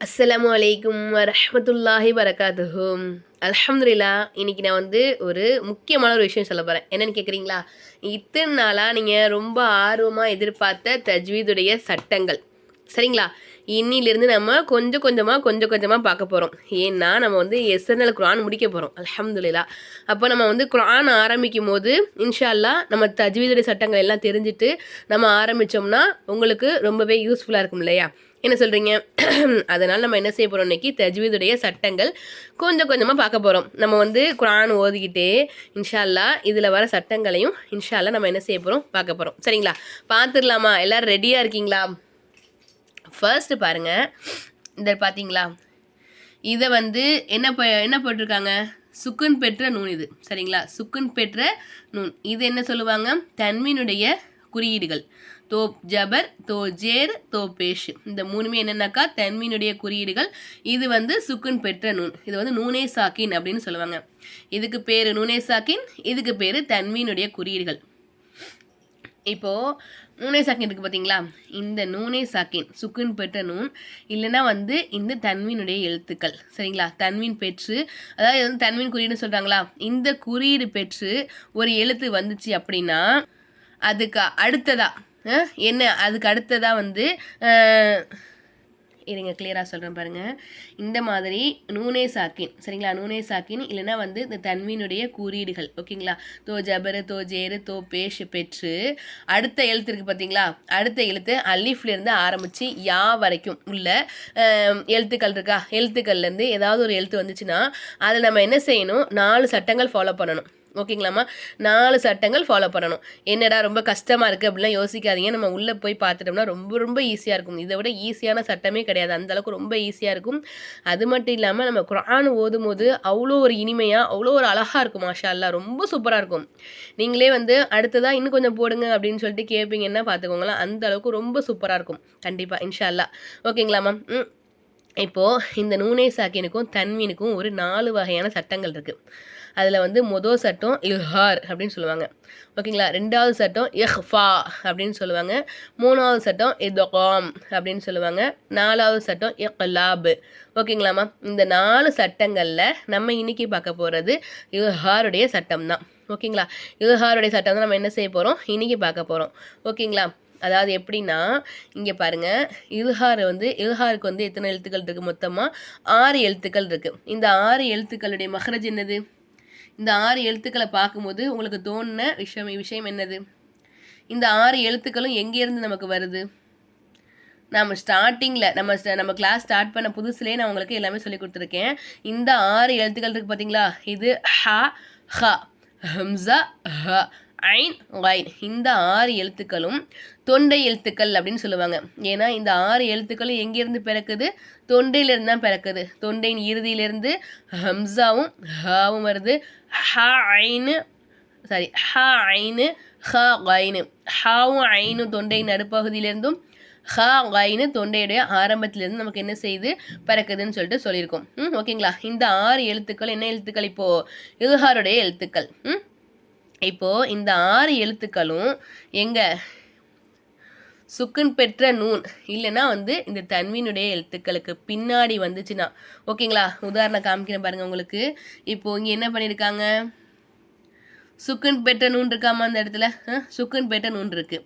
அஸ்லாம் வலைக்கும் வரஹ்மத்துல்லாஹி வரகாத்துஹும் அலமதுல்லா இன்னைக்கு நான் வந்து ஒரு முக்கியமான ஒரு விஷயம் சொல்ல போகிறேன் என்னென்னு கேட்குறீங்களா இத்தனை நாளாக நீங்கள் ரொம்ப ஆர்வமாக எதிர்பார்த்த தஜ்வீதுடைய சட்டங்கள். சரிங்களா? இன்னிலிருந்து நம்ம கொஞ்சம் கொஞ்சமாக கொஞ்சம் கொஞ்சமாக பார்க்க போகிறோம் ஏன்னா நம்ம வந்து எஸ்என்எல் குரான் முடிக்க போகிறோம் அலமதுல்லா அப்போ நம்ம வந்து குரான் ஆரம்பிக்கும் போது இன்ஷா நம்ம தஜ்வீதுடைய சட்டங்கள் எல்லாம் தெரிஞ்சுட்டு நம்ம ஆரம்பித்தோம்னா உங்களுக்கு ரொம்பவே யூஸ்ஃபுல்லாக இருக்கும் இல்லையா? என்ன சொல்கிறீங்க அதனால் நம்ம என்ன செய்ய போகிறோம் இன்றைக்கி தஜ்வீதுடைய சட்டங்கள் கொஞ்சம் கொஞ்சமாக பார்க்க போகிறோம் நம்ம வந்து குரான் ஓதிக்கிட்டே இன்ஷா அல்லாஹ் இதில் வர சட்டங்களையும் இன்ஷால்லா நம்ம என்ன செய்ய போகிறோம் பார்க்க போகிறோம் சரிங்களா? பார்த்துடலாமா? எல்லோரும் ரெடியாக இருக்கீங்களா? ஃபர்ஸ்ட் பாருங்கள் இந்த பார்த்தீங்களா இதை வந்து என்ன ப என்ன போட்டிருக்காங்க? சுக்குன் பெற்ற நூன் இது. சரிங்களா? சுக்குன் பெற்ற நூன். இது என்ன சொல்லுவாங்க? தன்மீனுடைய குறியீடுகள். தோப் ஜபர் தோ ஜேர் தோ பேஷ். இந்த மூணுமே என்னென்னாக்கா? தன்மீனுடைய குறியீடுகள். இது வந்து சுக்குன் பெற்ற நூன். இது வந்து நூனே சாக்கின் அப்படின்னு சொல்லுவாங்க. இதுக்கு பேர் நூனே சாக்கின் இதுக்கு பேர் தன்மீனுடைய குறியீடுகள். இப்போது நூனே சாக்கின் இருக்குது பார்த்தீங்களா இந்த நூனே சாக்கின் சுக்குன் பெற்ற நூன் இல்லைன்னா வந்து இந்த தன்மீனுடைய எழுத்துக்கள். சரிங்களா? தன்மீன் பெற்று அதாவது இது வந்து தன்மீன் குறியீடுன்னு சொல்கிறாங்களா இந்த குறியீடு பெற்று ஒரு எழுத்து வந்துச்சு அப்படின்னா அதுக்கு அடுத்ததாக என்ன? அதுக்கு அடுத்ததாக வந்து இருங்க கிளியராக சொல்கிறேன் பாருங்கள் இந்த மாதிரி நூனே சாக்கின் சரிங்களா? நூனே சாக்கின் இல்லைன்னா வந்து இந்த தன்மீனுடைய குறியீடுகள் ஓகேங்களா? தோ ஜபரு தோ ஜேரு தோ பேஷ் பெற்று அடுத்த எழுத்து இருக்குது பார்த்தீங்களா அடுத்த எழுத்து அலிஃப்லேருந்து ஆரம்பித்து யா வரைக்கும் உள்ள எழுத்துக்கள் இருக்கா? எழுத்துக்கள்லேருந்து ஏதாவது ஒரு எழுத்து வந்துச்சுன்னா அதில் நம்ம என்ன செய்யணும்? நாலு சட்டங்கள் ஃபாலோ பண்ணணும். ஓகேங்களாம்மா? நாலு சட்டங்கள் ஃபாலோ பண்ணணும். என்னடா ரொம்ப கஷ்டமாக இருக்குது அப்படிலாம் யோசிக்காதீங்க. நம்ம உள்ளே போய் பார்த்துட்டோம்னா ரொம்ப ரொம்ப ஈஸியாக இருக்கும். இதை விட ஈஸியான சட்டமே கிடையாது. அந்த அளவுக்கு ரொம்ப ஈஸியாக இருக்கும். அது மட்டும் இல்லாமல் நம்ம குரான் ஓதும் போது அவ்வளோ ஒரு இனிமையாக அவ்வளோ ஒரு அழகாக இருக்கும் மாஷா அல்லாஹ் ரொம்ப சூப்பராக இருக்கும். நீங்களே வந்து அடுத்ததாக இன்னும் கொஞ்சம் போடுங்க அப்படின்னு சொல்லிட்டு கேட்பீங்கன்னா பார்த்துக்கோங்களேன். அந்த அளவுக்கு ரொம்ப சூப்பராக இருக்கும். கண்டிப்பாக இன்ஷா அல்லாஹ் ஓகேங்களாம்மா? ம். இப்போது இந்த நூனே சாக்கினுக்கும் தன்மீனுக்கும் ஒரு நாலு வகையான சட்டங்கள் இருக்குது அதில் வந்து மொதல் சட்டம் இல்ஹார் அப்படின்னு சொல்லுவாங்க. ஓகேங்களா? ரெண்டாவது சட்டம் இஹ்ஃபா அப்படின்னு சொல்லுவாங்க. மூணாவது சட்டம் இதொகாம் அப்படின்னு சொல்லுவாங்க. நாலாவது சட்டம் இக்லாப். ஓகேங்களாம்மா இந்த நாலு சட்டங்களில் நம்ம இன்னைக்கு பார்க்க போகிறது இல்ஹாருடைய சட்டம் தான் ஓகேங்களா? இல்ஹாருடைய சட்டம் தான் நம்ம என்ன செய்ய போகிறோம் இன்னைக்கு பார்க்க போகிறோம் ஓகேங்களா? அதாவது எப்படின்னா இங்கே பாருங்கள் இல்ஹார் வந்து இல்ஹாருக்கு வந்து எத்தனை எழுத்துக்கள் இருக்குது மொத்தமாக ஆறு எழுத்துக்கள் இருக்குது இந்த ஆறு எழுத்துக்களுடைய மகரஜ் என்னது? இந்த ஆறு எழுத்துக்களை பார்க்கும்போது உங்களுக்கு தோணுன விஷயம் விஷயம் என்னது? இந்த ஆறு எழுத்துக்களும் எங்கேருந்து நமக்கு வருது? நம்ம ஸ்டார்டிங்கில் நம்ம நம்ம கிளாஸ் ஸ்டார்ட் பண்ண புதுசுலேயே நான் உங்களுக்கு எல்லாமே சொல்லி கொடுத்துருக்கேன். இந்த ஆறு எழுத்துக்கள் இருக்குது பார்த்தீங்களா இது ஹ ஹ ஹம்சா ஹ. ஐன் கைன் இந்த ஆறு எழுத்துக்களும் தொண்டை எழுத்துக்கள் அப்படின்னு சொல்லுவாங்க. ஏன்னா இந்த ஆறு எழுத்துக்களும் எங்கேருந்து பிறக்குது? தொண்டையிலிருந்து தான் பிறக்குது. தொண்டையின் இறுதியிலிருந்து ஹம்சாவும் ஹாவும் வருது. ஹ ஐனு சாரி ஹ ஐனு ஹ ஐனு ஹாவும் ஐனும் தொண்டையின் நடுப்பகுதியிலிருந்தும் ஹ கைனு தொண்டையுடைய ஆரம்பத்திலிருந்து நமக்கு என்ன செய்து பிறக்குதுன்னு சொல்லிட்டு சொல்லியிருக்கோம். ம் ஓகேங்களா? இந்த ஆறு எழுத்துக்கள் என்ன எழுத்துக்கள் இப்போது இல்ஹாருடைய எழுத்துக்கள். ம் இப்போது இந்த ஆறு எழுத்துக்களும் எங்கே சுக்குன் பெற்ற நூன் இல்லைன்னா வந்து இந்த தன்வினுடைய எழுத்துக்களுக்கு பின்னாடி வந்துச்சுன்னா. ஓகேங்களா? உதாரணம் காமிக்கிறேன் பாருங்கள் உங்களுக்கு. இப்போது இங்கே என்ன பண்ணியிருக்காங்க சுக்குன் பெற்ற நூன் இருக்காமா அந்த இடத்துல? சுக்குன் பெற்ற நூன் இருக்கு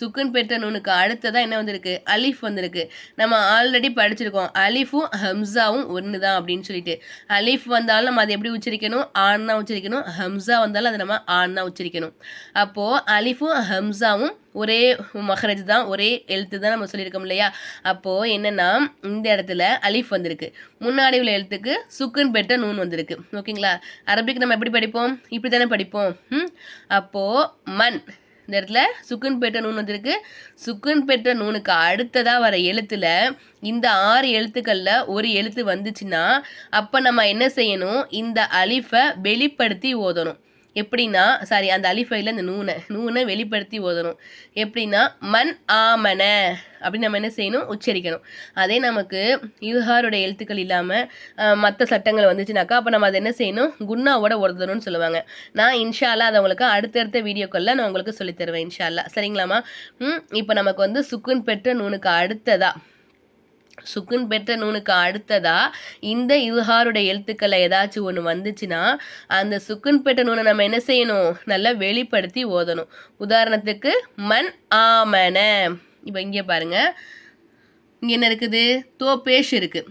சுக்குன் பெற்ற நூனுக்கு அடுத்ததாக என்ன வந்திருக்கு? அலிஃப் வந்திருக்கு. நம்ம ஆல்ரெடி படிச்சிருக்கோம். அலிஃபும் ஹம்சாவும் ஒன்று தான் அப்படின்னு சொல்லிட்டு. அலிஃப் வந்தாலும் நம்ம அதை எப்படி உச்சரிக்கணும்? ஆண் தான் உச்சரிக்கணும். ஹம்சா வந்தாலும் அதை நம்ம ஆண் தான் உச்சரிக்கணும். அப்போது அலிஃபும் ஹம்சாவும் ஒரே மஹரஜ் தான் ஒரே எழுத்து தான் நம்ம சொல்லியிருக்கோம் இல்லையா? அப்போது என்னென்னா இந்த இடத்துல அலிஃப் வந்திருக்கு. முன்னாடி உள்ள எழுத்துக்கு சுக்குன் பெற்ற நூன் வந்திருக்கு. ஓகேங்களா? அரபிக் நம்ம எப்படி படிப்போம்? இப்படி தானே படிப்போம் அப்போது மண் இந்த இடத்துல சுக்குன் பெற்ற நூன் வந்திருக்கு. சுக்குன் பெற்ற நூனுக்கு அடுத்ததாக வர எழுத்தில் இந்த ஆறு எழுத்துக்களில் ஒரு எழுத்து வந்துச்சுன்னா அப்போ நம்ம என்ன செய்யணும்? இந்த அலிஃபை வெளிப்படுத்தி ஓதணும். எப்படின்னா சாரி அந்த அலிஃபைல இந்த நூனை நூனை வெளிப்படுத்தி ஓதணும். எப்படின்னா மண் ஆமன அப்படின்னு நம்ம என்ன செய்யணும்? உச்சரிக்கணும். அதே நமக்கு இல்ஹாருடைய எழுத்துக்கள் இல்லாமல் மற்ற சட்டங்கள் வந்துச்சுனாக்கா அப்போ நம்ம அதை என்ன செய்யணும்? குன்னாவோட ஓதணும்னு சொல்லுவாங்க. நான் இன்ஷால்லா அதை உங்களுக்கு அடுத்தடுத்த வீடியோக்களில் நான் உங்களுக்கு சொல்லித் தருவேன் இன்ஷால்லா சரிங்களாம்மா? இப்போ நமக்கு வந்து சுக்குன் பெற்ற நூனுக்கு அடுத்ததா சுக்குன் பெற்ற நூனுக்கு அடுத்ததாக இந்த இவ்ஹாருடைய எழுத்துக்களை ஏதாச்சும் ஒன்று வந்துச்சுன்னா அந்த சுக்குன் பெற்ற நூனை நம்ம என்ன செய்யணும்? நல்லா வெளிப்படுத்தி ஓதணும். உதாரணத்துக்கு மண் ஆமன இப்போ இங்கே பாருங்க. இங்கே என்ன இருக்குது? தோ பேஷ் இருக்குது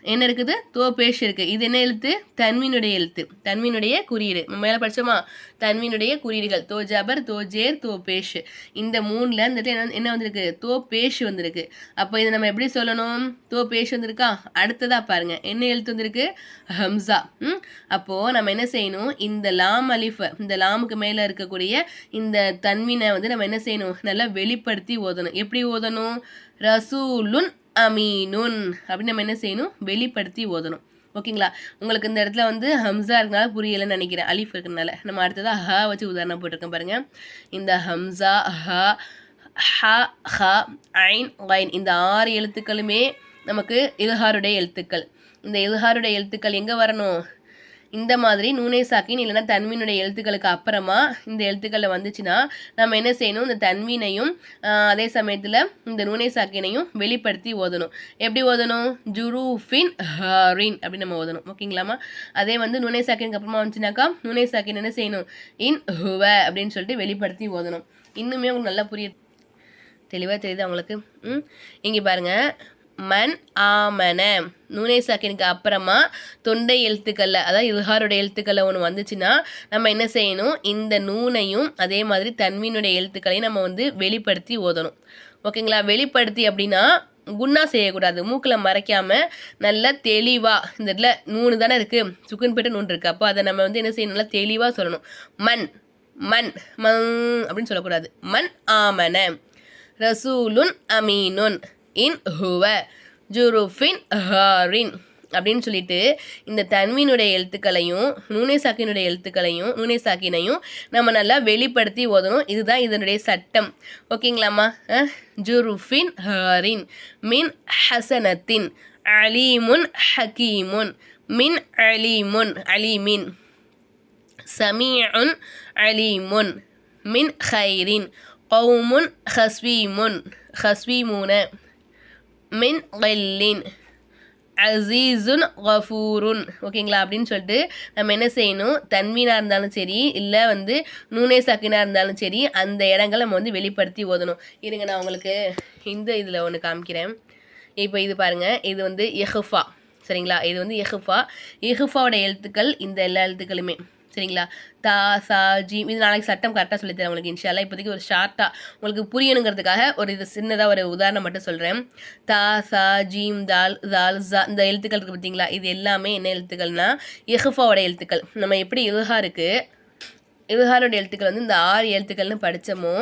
என்ன இருக்குது? தோ பேஷ் இருக்குது இது என்ன எழுத்து? தன்மீனுடைய எழுத்து. தன்மீனுடைய குறியீடு. நம்ம மேலே படிச்சோமா? தன்மீனுடைய குறியீடுகள். தோ ஜபர் தோ ஜேர் தோ பேஷ். இந்த மூணில் இந்த என்ன என்ன வந்திருக்கு? தோ பேஷ் வந்திருக்கு. அப்போ இதை நம்ம எப்படி சொல்லணும்? தோ பேஷ் வந்திருக்கா? அடுத்ததாக பாருங்க. என்ன எழுத்து வந்திருக்கு? ஹம்சா. ம்? அப்போது நம்ம என்ன செய்யணும்? இந்த லாம் அலிஃபை இந்த லாமுக்கு மேலே இருக்கக்கூடிய இந்த தன்மீனை வந்து நம்ம என்ன செய்யணும்? நல்லா வெளிப்படுத்தி ஓதணும். எப்படி ஓதணும்? ரசூலுன் அமீனுன் அப்படின்னு நம்ம என்ன செய்யணும்? வெளிப்படுத்தி ஓதணும். ஓகேங்களா? உங்களுக்கு இந்த இடத்துல வந்து ஹம்சா இருக்கனால புரியலைன்னு நினைக்கிறேன். அலிஃப் இருக்கிறனால நம்ம அடுத்ததாக ஹ வச்சு உதாரணம் போட்டிருக்கோம் பாருங்க. இந்த ஹம்சா ஹ ஹ ஹ ஐன் ஒயின். இந்த ஆறு எழுத்துக்களுமே நமக்கு இல்ஹாருடைய எழுத்துக்கள். இந்த இல்ஹாருடைய எழுத்துக்கள் எங்கே வரணும்? இந்த மாதிரி நூனே சாக்கின் இல்லைன்னா தன்மீனுடைய எழுத்துக்களுக்கு அப்புறமா இந்த எழுத்துக்களில் வந்துச்சுன்னா நம்ம என்ன செய்யணும்? இந்த தன்மீனையும் அதே சமயத்தில் இந்த நூனே சாக்கினையும் வெளிப்படுத்தி ஓதணும். எப்படி ஓதணும்? ஜுரூஃபின் ஹரின் அப்படின்னு நம்ம ஓதணும். ஓகேங்களாமா அதே வந்து நுனை சாக்கினுக்கு அப்புறமா வந்துச்சுனாக்கா நுனை சாக்கின் என்ன செய்யணும்? இன் ஹுவ அப்படின்னு சொல்லிட்டு வெளிப்படுத்தி ஓதணும். இன்னுமே உங்களுக்கு நல்லா புரிய தெளிவாக தெரியுது அவங்களுக்கு இங்கே பாருங்க. மன் ஆமன. நூனை சாக்கினுக்கு அப்புறமா தொண்டை எழுத்துக்களில் அதாவது இல்ஹாருடைய எழுத்துக்களில் ஒன்று வந்துச்சுன்னா நம்ம என்ன செய்யணும்? இந்த நூனையும் அதே மாதிரி தன்மீனுடைய எழுத்துக்களையும் நம்ம வந்து வெளிப்படுத்தி ஓதணும். ஓகேங்களா? வெளிப்படுத்தி அப்படின்னா குன்னா செய்யக்கூடாது. மூக்கில் மறைக்காமல் நல்லா தெளிவாக இந்த இடத்துல நூனு தானே இருக்குது சுக்குன் பெட்டு நூன் இருக்குது அப்போ அதை நம்ம வந்து என்ன செய்யணும்? நல்லா தெளிவாக சொல்லணும். மண் மண் மண் அப்படின்னு சொல்லக்கூடாது. மண் ஆமன. ரசூலுன் அமீனுன். இன் ஹுவ ஜுருஃபின் ஹாரின் அப்படின்னு சொல்லிட்டு இந்த தன்மீனுடைய எழுத்துக்களையும் நூனே சாக்கினுடைய எழுத்துக்களையும் நூனே சாக்கினையும் நம்ம நல்லா வெளிப்படுத்தி ஓதணும். இதுதான் இதனுடைய சட்டம். ஓகேங்களாம்மா? ஜுருஃபின் ஹாரின். மின் ஹசனத்தின். அலீமுன் ஹக்கீமுன் மின் அலீமுன் அலீமின். சமீஉன் அலீமுன். மின் ஹைரின். கௌமுன் ஹஸ்வீமுன். ஹஸ்வீமுன. மின் கல்லின் அசீசுன் கஃபூருன். ஓகேங்களா? அப்படின்னு சொல்லிட்டு நம்ம என்ன செய்யணும்? தன்மீனாக இருந்தாலும் சரி இல்லை வந்து நூனே சாக்கினாக இருந்தாலும் சரி அந்த இடங்களை நம்ம வந்து வெளிப்படுத்தி ஓதணும். இருங்க நான் உங்களுக்கு இந்த இதில் ஒன்று காமிக்கிறேன். இப்போ இது பாருங்கள் இது வந்து எஹுஃபா. சரிங்களா? இது வந்து எஹுஃபா. எஹுஃபாவோட எழுத்துக்கள் இந்த எல்லா எழுத்துக்களுமே. சரிங்களா? தா சா ஜி இது நாளைக்கு சட்டம் கரெக்டாக சொல்லித்தரேன் உங்களுக்கு இன்ஷால்லா இப்போதைக்கு ஒரு ஷார்ட்டாக உங்களுக்கு புரியணுங்கிறதுக்காக ஒரு இது சின்னதாக ஒரு உதாரணம் மட்டும் சொல்கிறேன் தா சா ஜீம் தால் தால் ஜா இந்த எழுத்துக்கள் இருக்குது பார்த்தீங்களா இது எல்லாமே என்ன எழுத்துக்கள்னா எஹ்ஃபாவோட எழுத்துக்கள். நம்ம எப்படி இல்ஹாருக்கு இல்ஹாரோட எழுத்துக்கள் வந்து இந்த ஆறு எழுத்துக்கள்னு படித்தோமோ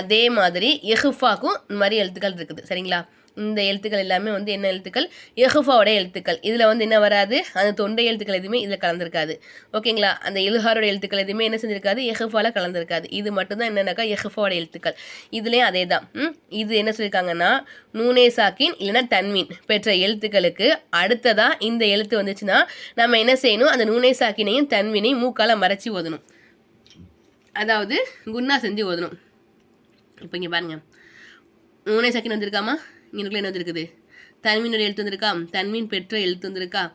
அதே மாதிரி எஹுஃபாக்கும் இந்த மாதிரி எழுத்துக்கள் இருக்குது. சரிங்களா? இந்த எழுத்துக்கள் எல்லாமே வந்து என்ன எழுத்துக்கள்? எஹுஃபாவோட எழுத்துக்கள். இதில் வந்து என்ன வராது? அந்த தொண்டை எழுத்துக்கள் எதுவுமே இதில் கலந்துருக்காது. ஓகேங்களா? அந்த இல்ஹாரோட எழுத்துக்கள் எதுவுமே என்ன செஞ்சிருக்காது? எஹுஃபாவில் கலந்துருக்காது. இது மட்டும்தான் என்னென்னாக்கா எஹுஃபாவோட எழுத்துக்கள். இதுலேயும் அதே தான். இது என்ன சொல்லியிருக்காங்கன்னா நூனே சாக்கின் இல்லைன்னா தன்மீன் பெற்ற எழுத்துக்களுக்கு அடுத்ததாக இந்த எழுத்து வந்துச்சுன்னா நம்ம என்ன செய்யணும்? அந்த நூனே சாக்கினையும் தன்மீனையும் மூக்கால மறைச்சி ஓதணும். அதாவது குன்னா செஞ்சு ஓதணும். இப்போ இங்கே பாருங்கள் நூனே சக்கின் வந்திருக்காமா? இங்கே என்ன வந்திருக்குது? தன்மீனோட எழுத்து வந்திருக்கா? தன்மீன் பெற்ற எழுத்து வந்திருக்கா?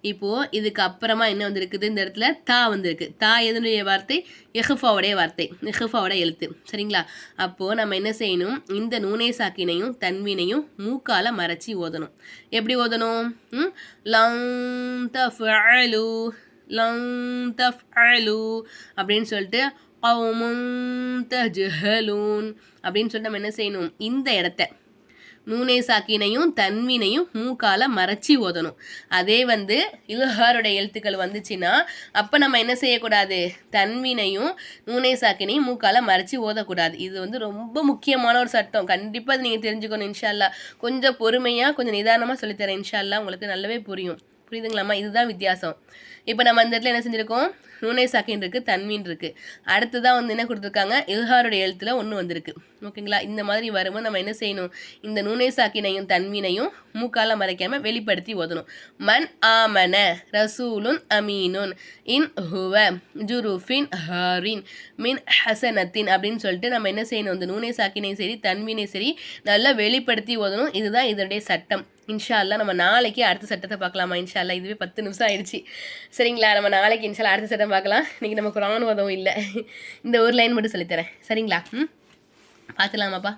இப்போது இதுக்கு அப்புறமா என்ன வந்திருக்குது? இந்த இடத்துல தா வந்திருக்கு. தா எதனுடைய வார்த்தை? எஹஃபாவுடைய வார்த்தை. எஹஃபாவோட எழுத்து. சரிங்களா? அப்போது நம்ம என்ன செய்யணும்? இந்த நூனே சாக்கினையும் தன்மீனையும் மூக்கால மறைச்சி ஓதணும். எப்படி ஓதணும்? ம்? லங் அழு லங் அழு அப்படின்னு சொல்லிட்டு கௌமுன் தஜ்ஹலூன் அப்படின்னு சொல்லிட்டு நம்ம என்ன செய்யணும்? இந்த இடத்த நூனே சாக்கினையும் தன்வினையும் மூக்கால மறைச்சி ஓதணும். அதே வந்து இல்ஹாரோட எழுத்துக்கள் வந்துச்சுன்னா அப்போ நம்ம என்ன செய்யக்கூடாது? தன்வினையும் நூனே சாக்கினையும் மூக்கால மறைச்சி ஓதக்கூடாது. இது வந்து ரொம்ப முக்கியமான ஒரு சட்டம். கண்டிப்பாக அது நீங்கள் தெரிஞ்சுக்கணும் இன்ஷால்லா கொஞ்சம் பொறுமையாக கொஞ்சம் நிதானமாக சொல்லித்தரேன் இன்ஷால்லா உங்களுக்கு நல்லாவே புரியும். புரியுதுங்களாம்மா? இதுதான் வித்தியாசம். இப்போ நம்ம அந்த இடத்துல என்ன செஞ்சுருக்கோம்? நூனை சாக்கின் இருக்குது தன்மீன் இருக்குது அடுத்ததான் வந்து என்ன கொடுத்துருக்காங்க? இல்ஹாருடைய எழுத்தில் ஒன்று வந்திருக்கு. ஓகேங்களா? இந்த மாதிரி வரும்போது நம்ம என்ன செய்யணும்? இந்த நூனை சாக்கினையும் தன்மீனையும் மூக்கால மறைக்காமல் வெளிப்படுத்தி ஓதணும். மன் ஆமன ரசூலுன் அமீனுன் இன் ஹுவ ஜுருஃபின் ஹாரின் மின் ஹசனத்தின் அப்படின்னு சொல்லிட்டு நம்ம என்ன செய்யணும்? இந்த நூனை சாக்கினையும் சரி தன்மீனையும் சரி நல்லா வெளிப்படுத்தி ஓதணும். இதுதான் இதனுடைய சட்டம். இன்ஷால்லா நம்ம நாளைக்கு அடுத்த சட்டத்தை பார்க்கலாமா? இன்ஷால்லா இதுவே பத்து நிமிஷம் ஆயிடுச்சு. சரிங்களா? நம்ம நாளைக்கு இன்ஷால்லா அடுத்த சட்டம் பார்க்கலாம். இன்றைக்கி நமக்கு குரான் உதவும் இல்லை. இந்த ஒரு லைன் மட்டும் சொல்லித்தரேன். சரிங்களா? ம்? பார்த்துலாமாப்பா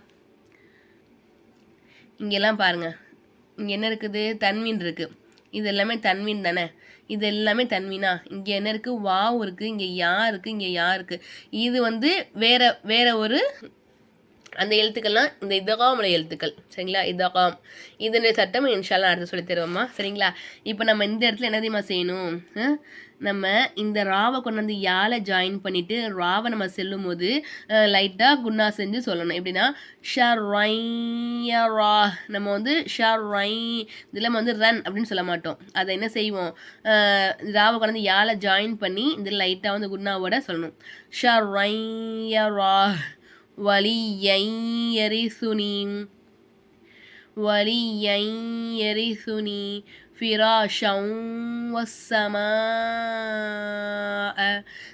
இங்கெல்லாம் பாருங்க. இங்கே என்ன இருக்குது? தன்மீன் இருக்குது இது எல்லாமே தன்மீன் தானே? இது எல்லாமே தன்மீனா இங்கே என்ன இருக்குது வாவ் இருக்குது இங்கே யா இருக்குது இங்கே யா இருக்குது இது வந்து வேற வேற ஒரு அந்த எழுத்துக்கள்லாம் இந்த இதகாமலை எழுத்துக்கள். சரிங்களா? இதகாம். இது சட்டம் இன்ஷாலாம் அடுத்து சொல்லி தருவோம்மா. சரிங்களா? இப்போ நம்ம இந்த இடத்துல என்ன செய்யணும்? நம்ம இந்த ராவை கொண்டு வந்து யாழை ஜாயின் பண்ணிவிட்டு ராவை நம்ம செல்லும் போது லைட்டாக குன்னா செஞ்சு சொல்லணும். எப்படின்னா ஷ ரா. நம்ம வந்து ஷ ரை இதில் நம்ம வந்து ரன் அப்படின்னு சொல்ல மாட்டோம். அதை என்ன செய்வோம்? ராவை கொண்டு வந்து யாழை ஜாயின் பண்ணி இதில் லைட்டாக வந்து குண்ணாவோட சொல்லணும். ஷ ரை ரா. வலியரிசுனி வலியரிசுனி ஃபிராஷம்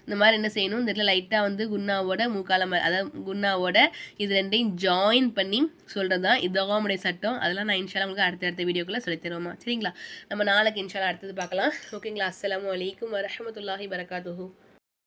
இந்த மாதிரி என்ன செய்யணும்? இந்த இடத்துல லைட்டாக வந்து குன்னாவோட மூக்காலம் அதாவது குன்னாவோட இது ரெண்டையும் ஜாயின் பண்ணி சொல்கிறது தான் இதோமுடைய சட்டம். அதெல்லாம் நான் இன்ஷாலாம் உங்களுக்கு அடுத்த அடுத்த வீடியோக்குள்ளே சொல்லித்தருவோமா சரிங்களா? நம்ம நாளைக்கு இன்ஷாலா அடுத்தது பார்க்கலாம். ஓகேங்களா அஸ்லாம் வலைக்கம் வரமத்துல்லாஹி வரகாத்துஹூ